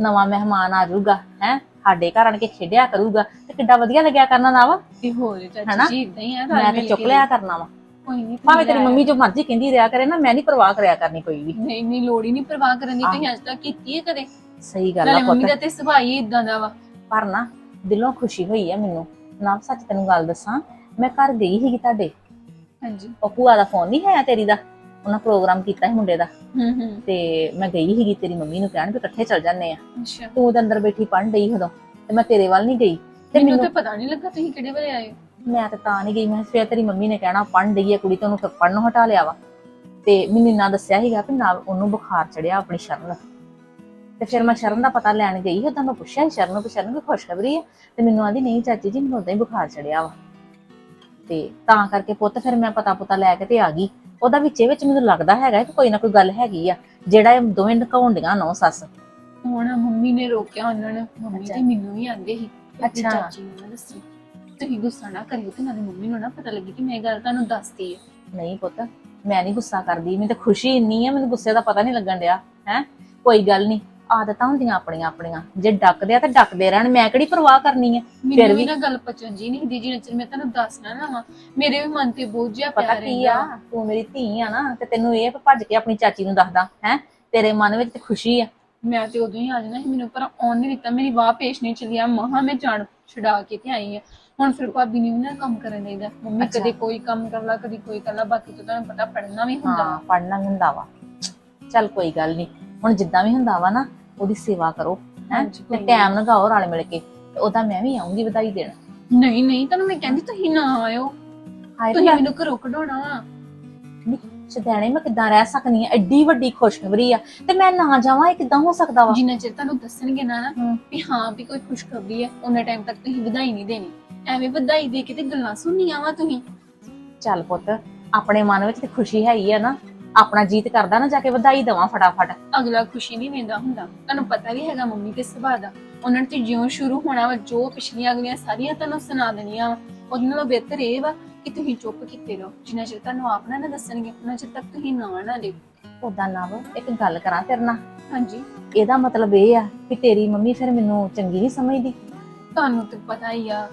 ਨਵਾਂ ਮਹਿਮਾਨ ਆ ਜਾਊਗਾ ਹੈ? ਸਾਡੇ ਘਰ ਆਣ ਕੇ ਖੇਡਿਆ ਕਰੂਗਾ। ਕਿੱਡਾ ਵਧੀਆ ਲੱਗਿਆ ਕਰਨਾ ਨਾ ਵਾ। ਤੇ ਹੋਰ? ਚਾਚੀ ਜੀ ਇਦਾਂ ਹੀ ਆ ਮੈਂ ਤੇ ਚੁੱਕ ਲਿਆ ਕਰਨਾ ਵਾ। ਕੋਈ ਨਹੀਂ ਭਾਵੇਂ ਤੇਰੀ ਮੰਮੀ ਜੋ ਮਰਜ਼ੀ ਕਹਿੰਦੀ ਰਿਹਾ ਕਰੇ ਨਾ ਮੈਂ ਨਹੀਂ ਪਰਵਾਹ ਕਰਿਆ ਕਰਨੀ ਕੋਈ ਵੀ। ਨਹੀਂ ਨਹੀਂ ਲੋੜ ਹੀ ਨਹੀਂ ਪਰਵਾਹ ਕਰਨ ਦੀ ਤੁਸੀਂ ਅੱਜ ਤੱਕ ਕੀਤੀ ਹੈ ਕਦੇ? ਸਹੀ ਗੱਲ ਆ ਮੰਮੀ ਦਾ ਪੁੱਤ ਤੇ ਸੁਭਾਅ ਹੀ ਇਦਾਂ ਦਾ ਵਾ। ਪਰ ਨਾ ਦਿਲੋਂ ਖੁਸ਼ੀ ਹੋਈ ਆ ਮੈਨੂੰ। ਨਾ ਸੱਚ ਤੈਨੂੰ ਗੱਲ ਦੱਸਾਂ ਮੈਂ ਘਰ ਗਈ ਸੀਗੀ ਤੁਹਾਡੇ। ਹਾਂਜੀ। ਉਹ ਭੂਆ ਦਾ ਫੋਨ ਨਹੀਂ ਆਇਆ ਤੇਰੀ ਦਾ? ਉਹਨਾਂ ਪ੍ਰੋਗਰਾਮ ਕੀਤਾ ਸੀ ਮੁੰਡੇ ਦਾ। ਹੂੰ ਹੂੰ। ਤੇ ਮੈਂ ਗਈ ਸੀਗੀ ਤੇਰੀ ਮੰਮੀ ਨੂੰ ਕਹਿਣ ਵੀ ਇਕੱਠੇ ਚੱਲ ਜਾਂਦੇ ਆ। ਅੱਛਾ। ਤੂੰ ਉਹਦੇ ਅੰਦਰ ਬੈਠੀ ਪੜ੍ਹਨ ਡਈ ਉਦੋਂ। ਤੇ ਮੈਂ ਤੇਰੇ ਵੱਲ ਨਹੀਂ ਗਈ। ਤੇ ਮੈਨੂੰ ਤਾਂ ਪਤਾ ਨਹੀਂ ਲੱਗਾ ਤੁਸੀਂ ਕਿਹੜੇ ਵੇਲੇ ਆਏ ਹੋ। ਮੈਂ ਤਾਂ ਤਾਂ ਨਹੀਂ ਗਈ ਮੈਂ ਫਿਰ ਤੇਰੀ ਮੰਮੀ ਨੇ ਕਹਿਣਾ ਪੜ੍ਹਨ ਡਈ ਆ ਕੁੜੀ ਤੇ ਉਹਨੂੰ ਪੜ੍ਹਨੋਂ ਹਟਾ ਲਿਆ ਵਾ। ਤੇ ਮੈਨੂੰ ਇੰਨਾ ਦੱਸਿਆ ਸੀਗਾ ਵੀ ਨਾਲ ਉਹਨੂੰ ਬੁਖਾਰ ਚੜਿਆ ਆਪਣੀ ਸ਼ਰਨ ਤੇ ਫਿਰ ਮੈਂ ਸ਼ਰਨ ਦਾ ਪਤਾ ਲੈਣ ਗਈ ਉਦੋਂ ਮੈਂ ਪੁੱਛਿਆ ਸ਼ਰਨ ਨੂੰ ਕਿ ਸ਼ਰਨ ਕੋਈ ਖੁਸ਼ਖਬਰੀ ਆ ਤੇ ਮੈਨੂੰ ਆਂਦੀ ਨਹੀਂ ਚਾਚੀ ਜੀ ਮੈਨੂੰ ਉਦਾਂ ਹੀ ਬੁਖਾਰ ਚੜਿਆ ਵਾ। ਤੇ ਤਾਂ ਕਰਕੇ ਪੁੱਤ ਫਿਰ ਮੈਂ ਪਤਾ ਪੁਤਾ ਲੈ ਕੇ ਤੇ ਆ ਗਈ। ਉਹਦਾ ਵਿੱਚੇ ਵਿੱਚ ਮੈਨੂੰ ਲੱਗਦਾ ਹੈਗਾ ਕਿ ਕੋਈ ਨਾ ਕੋਈ ਗੱਲ ਹੈਗੀ ਆ ਜਿਹੜਾ ਇਹ ਦੋਵੇਂ ਨਕਾਉਂਦੀਆਂ ਨੌ ਸੱਸ। ਹੁਣ ਮੰਮੀ ਨੇ ਰੋਕਿਆ ਉਹਨਾਂ ਨੇ ਮੰਮੀ। ਤੇ ਮੈਨੂੰ ਵੀ ਆਂਦੇ ਸੀ। ਕਿ ਅੱਛਾ। ਚਾਚੀ ਨੂੰ ਨਾ ਦੱਸੀ। ਤੁਸੀਂ ਗੁੱਸਾ ਨਾ ਕਰਿਓ ਤੇ ਨਾਲੇ ਮੰਮੀ ਨੂੰ ਨਾ ਪਤਾ ਲੱਗੇ ਕਿ ਮੈਂ ਇਹ ਗੱਲ ਤੁਹਾਨੂੰ ਦੱਸਦੀ ਹੈ ਨਹੀਂ ਪੁੱਤ ਮੈਂ ਨਹੀਂ ਗੁੱਸਾ ਕਰਦੀ ਮੈਨੂੰ ਤਾਂ ਖੁਸ਼ੀ ਇੰਨੀ ਆ ਮੈਨੂੰ ਗੁੱਸੇ ਦਾ ਪਤਾ ਨਹੀਂ ਲੱਗਣ ਡਿਆ ਹੈ? ਕੋਈ ਗੱਲ ਨਹੀਂ ਆਦਤਾਂ ਹੁੰਦੀਆਂ ਆਪਣੀਆਂ ਆਪਣੀਆਂ ਜੇ ਡੱਕਦੇ ਆ ਤਾਂ ਡੱਕਦੇ ਰਹਿਣ ਮੈਂ ਕਿਹੜੀ ਪਰਵਾਹ ਕਰਨੀ ਆ? ਫਿਰ ਮੈਨੂੰ ਵੀ ਵੀ- ਨਾ ਗੱਲ ਪਚਣ ਜੀ ਨਹੀਂ ਦੀ ਜੀ ਨਚਰ ਮੈਂ ਤੁਹਾਨੂੰ ਦੱਸਣਾ ਨਾ ਵਾ ਮੇਰੇ ਵੀ ਮਨ ਤੇ ਬੋਝ ਜਿਹਾ ਪਤਾ ਕੀ ਆ ਰਹਿੰਦਾ ਤੂੰ ਮੇਰੀ ਧੀ ਆ ਨਾ ਤੇ ਤੈਨੂੰ ਇਹ ਆ ਵੀ ਭੱਜ ਕੇ ਆਪਣੀ ਚਾਚੀ ਨੂੰ ਦੱਸਦਾ ਹੈ? ਤੇਰੇ ਮਨ ਵਿੱਚ ਤੇ ਖੁਸ਼ੀ ਆ। ਮੈਂ ਤੇ ਉਦੋਂ ਹੀ ਆ ਜਾਣਾ ਸੀ ਮੈਨੂੰ ਪਰ ਆਉਣ ਨਹੀਂ ਦਿੱਤਾ ਮੇਰੀ ਵਾਹ ਪੇਸ਼ ਨਹੀਂ ਚੱਲਿਆ ਮਹਾ ਮੈਂ ਜਾਣ ਛੁਡਾ ਕੇ ਤੇ ਆਈ ਆ ਹੁਣ ਫਿਰ ਭਾਬੀ ਨੇ ਵੀ ਨਾ ਕੰਮ ਕਰਨ ਦੇਈਦਾ ਮੰਮੀ ਅੱਛਾ। ਕਦੇ ਕੋਈ ਕੰਮ ਕਰ ਲਾ ਕਦੀ ਕੋਈ ਕਰ ਲਾ ਬਾਕੀ ਤਾਂ ਤੁਹਾਨੂੰ ਪਤਾ ਪੜਨਾ ਵੀ ਹੁੰਦਾ ਹਾਂ ਵਾ। ਪੜਨਾ ਹੁੰਦਾ ਵਾ ਚੱਲ ਕੋਈ ਗੱਲ ਨਹੀਂ ਹੁਣ ਜਿੱਦਾਂ ਵੀ ਹੁੰਦਾ ਵਾ ਨਾ ਉਹਦੀ ਸੇਵਾ ਕਰੋ ਹੈ ਹਾਂਜੀ, ਤੇ ਕੋਈ ਨੀ। ਟਾਈਮ ਲਗਾਓ ਰਲ ਮਿਲ ਕੇ ਤੇ ਉਹਦਾ ਮੈਂ ਵੀ ਆਉਂਗੀ ਵਧਾਈ ਦੇਣ ਨਹੀਂ ਨਹੀਂ ਤੁਹਾਨੂੰ ਮੈਂ ਕਹਿੰਦੀ ਤੁਸੀਂ ਨਾ ਆਇਓ ਹਾਏ ਤੁਸੀਂ ਮੈਨੂੰ ਘਰੋਂ ਕਢਾਉਣਾ ਵਾ ਸਦੈਣੇ ਮੈਂ ਕਿੱਦਾਂ ਰਹਿ ਸਕਨੀ ਆ ਐਡੀ ਵੱਡੀ ਖੁਸ਼ਖਬਰੀ ਆ। ਤੇ ਮੈਂ ਨਾ ਜਾਵਾਂ ਇਹ ਕਿੱਦਾਂ ਹੋ ਸਕਦਾ ਵਾ? ਜਿੰਨਾ ਚਿਰ ਤੁਹਾਨੂੰ ਦੱਸਣਗੇ ਨਾ। ਵੀ ਹਾਂ ਵੀ ਕੋਈ ਖੁਸ਼ਖਬਰੀ ਹੈ ਉਹਨਾਂ ਟਾਈਮ ਤੱਕ ਤੁਸੀਂ ਵਧਾਈ ਨਹੀਂ ਦੇਣੀ। ਐਵੇਂ ਵਧਾਈ ਦੇ ਕੇ ਤੇ ਗੱਲਾਂ ਸੁਣਨੀਆਂ ਵਾ ਤੁਸੀਂ। ਚੱਲ ਪੁੱਤ ਆਪਣੇ ਮਨ ਵਿੱਚ ਤੇ ਖੁਸ਼ੀ ਹੈਗੀ ਆ ਨਾ। ਆਪਣਾ ਜੀਤ ਕਰਦਾ ਨਾ ਜਾ ਕੇ ਵਧਾਈ ਦਵਾਂ ਫਟਾਫਟ। ਅਗਲਾ ਖੁਸ਼ੀ ਨਹੀਂ ਲੈਂਦਾ ਹੁੰਦਾ। ਤੁਹਾਨੂੰ ਪਤਾ ਵੀ ਹੈਗਾ ਮੰਮੀ ਦੇ ਸੁਭਾਅ ਦਾ। ਉਹਨਾਂ ਨੇ ਤੇ ਜਿਉਂ ਸ਼ੁਰੂ ਹੋਣਾ ਵਾ ਜੋ ਪਿਛਲੀਆਂ ਅਗਲੀਆਂ ਸਾਰੀਆਂ ਤੁਹਾਨੂੰ ਸੁਣਾ ਦੇਣੀਆਂ ਵਾ ਉਹਦੇ ਨਾਲੋਂ ਬਿਹਤਰ ਇਹ ਵਾ ਕਿ ਤੁਸੀਂ ਚੁੱਪ ਕੀਤੇ ਰਹੋ। ਜਿੰਨਾ ਚਿਰ ਤੁਹਾਨੂੰ ਆਪ ਨਾ ਨਾ ਦੱਸਣਗੇ ਉਹਨਾਂ ਚਿਰ ਤੱਕ ਤੁਸੀਂ ਨਾ ਨਾ ਲਿਓ। ਉਦਾਂ ਨਾ ਵਾ, ਇੱਕ ਗੱਲ ਕਰਾਂ ਤੇਰੇ ਨਾਲ। ਹਾਂਜੀ। ਇਹਦਾ ਮਤਲਬ ਇਹ ਆ ਕਿ ਤੇਰੀ ਮੰਮੀ ਫਿਰ ਮੈਨੂੰ ਚੰਗੀ ਨਹੀਂ ਸਮਝਦੀ। ਤੁਹਾਨੂੰ ਤੇ ਪਤਾ ਹੀ ਆ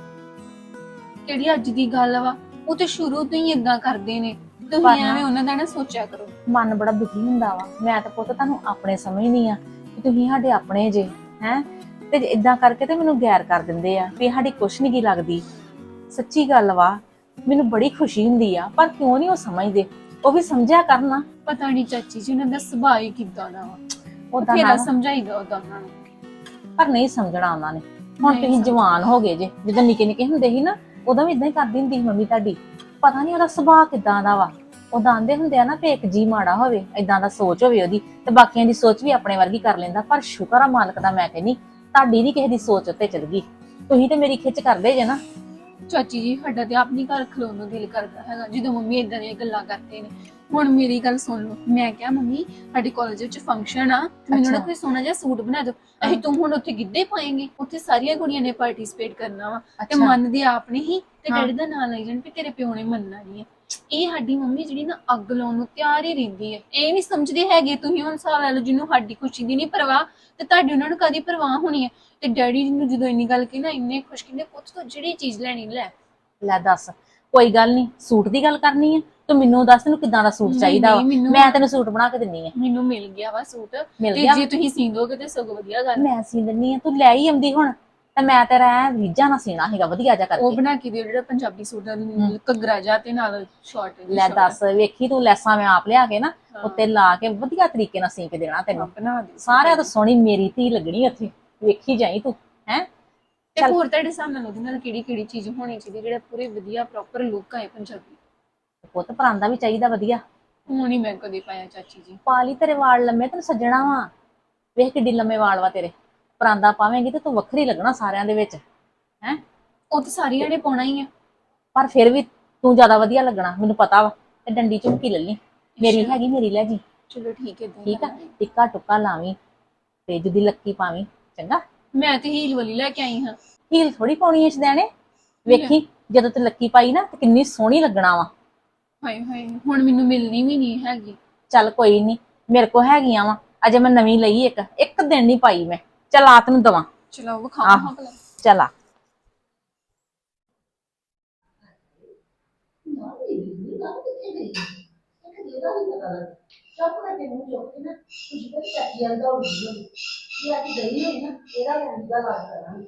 ਕਿਹੜੀ ਅੱਜ ਦੀ ਗੱਲ ਵਾ। ਉਹ ਤੇ ਸ਼ੁਰੂ ਤੋਂ ਹੀ ਇਦਾਂ ਕਰਦੇ ਨੇ। ਪਰ ਤੁਸੀਂ ਨਾ- ਐਵੇਂ ਉਹਨਾਂ ਦਾ ਨਾ ਸੋਚਿਆ ਕਰੋ। ਮਨ ਬੜਾ ਦੁਖੀ ਹੁੰਦਾ ਵਾ। ਮੈਂ ਤਾਂ ਪੁੱਤ ਤੁਹਾਨੂੰ ਆਪਣੇ ਸਮਝਣੀ ਆ ਕਿ ਤੁਸੀਂ ਸਾਡੇ ਆਪਣੇ ਜੇ ਹੈ। ਤੇ ਇਦਾਂ ਕਰਕੇ ਤੇ ਮੈਨੂੰ ਗੈਰ ਕਰ ਦਿੰਦੇ ਆ ਵੀ ਸਾਡੀ ਕੁਛ ਨਹੀਂ ਗੀ ਲੱਗਦੀ। ਸੱਚੀ ਗੱਲ ਵਾ ਮੈਨੂੰ ਬੜੀ ਖੁਸ਼ੀ ਹੁੰਦੀ ਆ ਪਰ ਕਿਉਂ ਨਹੀਂ ਉਹ ਸਮਝਦੇ? ਉਹ ਵੀ ਸਮਝਿਆ ਕਰਨਾ। ਪਤਾ ਨਹੀਂ ਚਾਚੀ ਜੀ ਉਹਨਾਂ ਦਾ ਸੁਭਾਅ ਹੀ ਕਿੱਦਾਂ ਦਾ ਵਾ। ਬਥੇਰਾ ਨਾ। ਸਮਝਾਈਦਾ ਉਹਦਾ ਉਹਨਾਂ ਨੂੰ। ਪਰ ਨਹੀਂ ਸਮਝਣਾ ਉਹਨਾਂ ਨੇ। ਹੁਣ ਨਹੀਂ ਤੁਸੀਂ ਜਵਾਨ ਹੋ ਗਏ ਜੇ ਜਦੋਂ ਨਿੱਕੇ ਨਿੱਕੇ ਹੁੰਦੇ ਸੀ ਨਾ ਉਦੋਂ ਵੀ ਇਦਾਂ ਹੀ ਕਰਦੀ ਹੁੰਦੀ ਸੀ ਮੰਮੀ ਤੁਹਾਡੀ। ਪਤਾ ਨਹੀਂ ਉਹਦਾ ਸੁਭਾਅ ਕਿਦਾਂ ਦਾ ਵਾ। ਉਹ ਆਂਦੇ ਹੁੰਦੇ ਆ ਨਾ ਕਿ ਇੱਕ ਜੀ ਮਾੜਾ ਹੋਵੇ ਇਦਾਂ ਦਾ ਸੋਚ ਹੋਵੇ ਉਹਦੀ ਤੇ ਬਾਕੀਆਂ ਦੀ ਸੋਚ ਵੀ ਆਪਣੇ ਵਰਗੀ ਕਰ ਲੈਂਦਾ। ਪਰ ਸ਼ੁਕਰ ਆ ਮਾਲਕ ਦਾ ਮੈਂ ਕਹਿੰਨੀ ਤੁਹਾਡੀ ਨਹੀਂ ਕਿਸੇ ਦੀ ਸੋਚ ਉੱਤੇ ਚਲ ਗਈ ਤੁਸੀਂ ਤੇ ਮੇਰੀ ਖਿੱਚ ਕਰਦੇ ਜੇ ਨਾ ਚਾਚੀ ਜੀ ਸਾਡਾ ਤੇ ਆਪਣੀ ਘਰ ਖਲੋਣ ਨੂੰ ਦਿਲ ਕਰਦਾ ਹੈਗਾ। ਜਦੋਂ ਮੰਮੀ ਇਦਾਂ ਦੀਆਂ ਗੱਲਾਂ ਕਰਦੇ ਨੇ ਹੁਣ ਮੇਰੀ ਗੱਲ ਸੁਣ ਲਓ। ਮੈਂ ਕਿਹਾ ਮੰਮੀ ਸਾਡੇ ਕਾਲਜ ਵਿੱਚ ਫੰਕਸ਼ਨ ਆ। ਤੇ ਮੈਨੂੰ ਨਾ। ਕੋਈ ਸੋਹਣਾ ਜਿਹਾ ਸੂਟ ਬਣਾ ਦਿਓ। ਅਸੀਂ ਤੂੰ ਹੁਣ ਉੱਥੇ ਗਿੱਧੇ ਪਾਏਂਗੇ। ਉੱਥੇ ਸਾਰੀਆਂ ਕੁੜੀਆਂ ਨੇ ਪਾਰਟਿਸਿਪੇਟ ਕਰਨਾ ਵਾ। ਤੇ ਮੰਨਦੇ ਆਪ ਨਹੀਂ ਹੀ। ਤੇ। ਡੈਡੀ ਦਾ ਨਾਂ ਲਈ ਜਾਣ ਵੀ ਤੇਰੇ ਪਿਓ ਨੇ ਮੰਨਣਾ ਨਹੀਂ ਹੈ ਇਹ ਸਾਡੀ ਮੰਮੀ ਜਿਹੜੀ ਨਾ ਅੱਗ ਲਾਉਣ ਨੂੰ ਤਿਆਰ ਹੀ ਰਹਿੰਦੀ ਹੈ। ਇਹ ਨਹੀਂ ਸਮਝਦੇ ਹੈਗੇ ਤੁਸੀਂ ਹੁਣ ਸਾਲ ਵਾਲੇ ਜਿਹਨੂੰ ਸਾਡੀ ਖੁਸ਼ੀ ਦੀ ਨਹੀਂ ਪਰਵਾਹ ਤੇ ਤੁਹਾਡੀ ਉਹਨਾਂ ਨੂੰ ਕਦੀ ਪਰਵਾਹ ਹੋਣੀ ਹੈ? ਤੇ ਡੈਡੀ ਨੂੰ ਜਦੋਂ ਇੰਨੀ ਗੱਲ ਕਹੀ ਨਾ ਇੰਨੇ ਖੁਸ਼ ਕਹਿੰਦੇ ਪੁੱਤ ਤੋਂ ਜਿਹੜੀ ਚੀਜ਼ ਲੈਣੀ ਲੈ। ਲੈ ਦੱਸ ਕੋਈ ਗੱਲ ਨਹੀਂ ਸੂਟ ਦੀ ਗੱਲ ਕਰਨੀ ਆ ਤੂੰ ਮੈਨੂੰ ਦੱਸ ਤੈਨੂੰ ਕਿਦਾਂ ਦਾ ਸੂਟ ਚਾਹੀਦਾ ਵਾ? ਨਹੀਂ, ਮੈਨੂੰ- ਮੈਂ ਤੈਨੂੰ ਸੂਟ ਬਣਾ ਕੇ ਦਿੰਨੀ ਆ ਮੈਨੂੰ ਮਿਲ ਗਿਆ ਵਾ ਸੂਟ। ਮਿਲ ਤੇ ਗਿਆ? ਜੇ ਤੁਸੀਂ ਸੀਂਦੋਗੇ ਤੇ ਸਗੋਂ ਵਧੀਆ ਗੱਲ। ਮੈਂ ਸੀ ਦਿੰਨੀ ਆ ਤੂੰ ਲੈ ਹੀ ਆਉਂਦੀ ਹੁਣ। ਤੇ ਮੈਂ ਤੇਰਾ ਐਂ ਰੀਝਾਂ ਨਾਲ ਸੀਣਾ ਹੈਗਾ ਵਧੀਆ ਜਾ ਉਹ ਕਰਕੇ। ਬਣਾ ਕੇ ਦਿਓ ਜਿਹੜਾ ਪੰਜਾਬੀ ਸੂਟ ਦਾ ਘੱਗਰਾ ਜਾ ਤੇ ਨਾਲ ਸ਼ਾਰਟ ਲੈ ਦੱਸ ਵੇਖੀ ਤੂੰ ਲੈਸਾਂ ਮੈਂ ਆਪ ਲਿਆ ਕੇ ਨਾ। ਉੱਤੇ ਲਾ ਕੇ ਵਧੀਆ ਤਰੀਕੇ ਨਾਲ ਸੀ ਕੇ ਦੇਣਾ ਤੈਨੂੰ। ਬਣਾ ਦੇ ਸਾਰਿਆਂ ਤੋਂ ਸੋਹਣੀ ਮੇਰੀ ਧੀ ਲੱਗਣੀ ਉੱਥੇ। ਵੇਖੀ ਜਾਈ ਤੂੰ ਹੈ? ਤੇ। ਹੋਰ ਤੁਹਾਡੇ ਹਿਸਾਬ ਨਾਲ ਉਹਦੇ ਨਾਲ ਕਿਹੜੀ ਕਿਹੜੀ ਚੀਜ਼ ਹੋਣੀ ਚਾਹੀਦੀ ਜਿਹੜਾ ਪੂਰੇ ਵਧੀਆ ਪ੍ਰੋਪਰ ਲੁੱਕ ਆਏ ਪੰਜਾਬੀ? ਪੁੱਤ ਪਰਾਂਦਾ ਵੀ ਚਾਹੀਦਾ ਵਧੀਆ। ਹੁਣ ਹੀ ਮੈਂ ਕਦੇ ਪਾਇਆ ਚਾਚੀ ਜੀ। ਪਾ ਲਈ ਤੇਰੇ ਵਾਲ ਲੰਮੇ ਤੈਨੂੰ ਸੱਜਣਾ ਵਾ। ਵੇਖ ਕਿੱਡੀ ਲੰਮੇ ਵਾਲ ਵਾ ਤੇਰੇ। ਪਰਾਂਦਾ ਪਾਵੇਂਗੀ ਤੇ ਤੂੰ ਵੱਖਰੀ ਲੱਗਣਾ ਸਾਰਿਆਂ ਦੇ ਵਿੱਚ ਹੈ? ਉਹ ਤਾਂ ਸਾਰੀਆਂ ਨੇ ਪਾਉਣਾ ਹੀ ਆ। ਪਰ ਫਿਰ ਵੀ ਤੂੰ ਜ਼ਿਆਦਾ ਵਧੀਆ ਲੱਗਣਾ ਮੈਨੂੰ ਪਤਾ ਵਾ। ਤੇ ਡੰਡੀ ਝੁਮਕੀ ਲੈ ਲਈ। ਮੇਰੀ। ਹੈਗੀ ਮੇਰੀ ਲੈ ਜੀ। ਚਲੋ ਠੀਕ ਹੈ ਠੀਕ ਆ। ਟਿੱਕਾ ਟੁੱਕਾ ਲਾਵੀਂ ਤੇ ਜਦੀ ਲੱਕੀ ਪਾਵੀਂ। ਚੰਗਾ? ਮੈਂ ਤੇ ਹੀਲ ਵਾਲੀ ਲੈ ਕੇ ਆਈ ਹਾਂ। ਹੀਲ ਥੋੜੀ ਪਾਉਣੀ ਐ ਛਦੈਣੇ ਵੇਖੀ ਜਦੋਂ ਤੇ ਲੱਕੀ ਪਾਈ ਨਾ ਤੇ ਕਿੰਨੀ ਸੋਹਣੀ ਲੱਗਣਾ ਵਾ। ਹਾਏ ਹਾਏ ਹੁਣ ਮੈਨੂੰ ਮਿਲਣੀ ਵੀ ਨਹੀਂ ਹੈਗੀ। ਚੱਲ ਕੋਈ ਨਹੀਂ ਮੇਰੇ ਕੋ ਹੈਗੀਆਂ ਵਾ। ਅਜੇ ਮੈਂ ਨਵੀਂ ਲਈ ਇੱਕ ਇੱਕ ਦਿਨ ਨਹੀਂ ਪਾਈ ਮੈਂ। ਚੱਲ ਆ ਤੈਨੂੰ ਦਵਾਂ। ਚਲੋ ਵਿਖਾਵਾਂ ਹਾਂ ਭਲਾ। ਚੱਲ ਆ। ਚਾਚੀ ਵਾਲ ਦੌੜੀ ਹੋਈ ਜੇ ਅੱਜ ਗਈ ਹੋਈ ਨਾ ਇਹਦਾ ਵੀ ਅੰਦਾ ਲੱਗ ਕਰਾਂਗੇ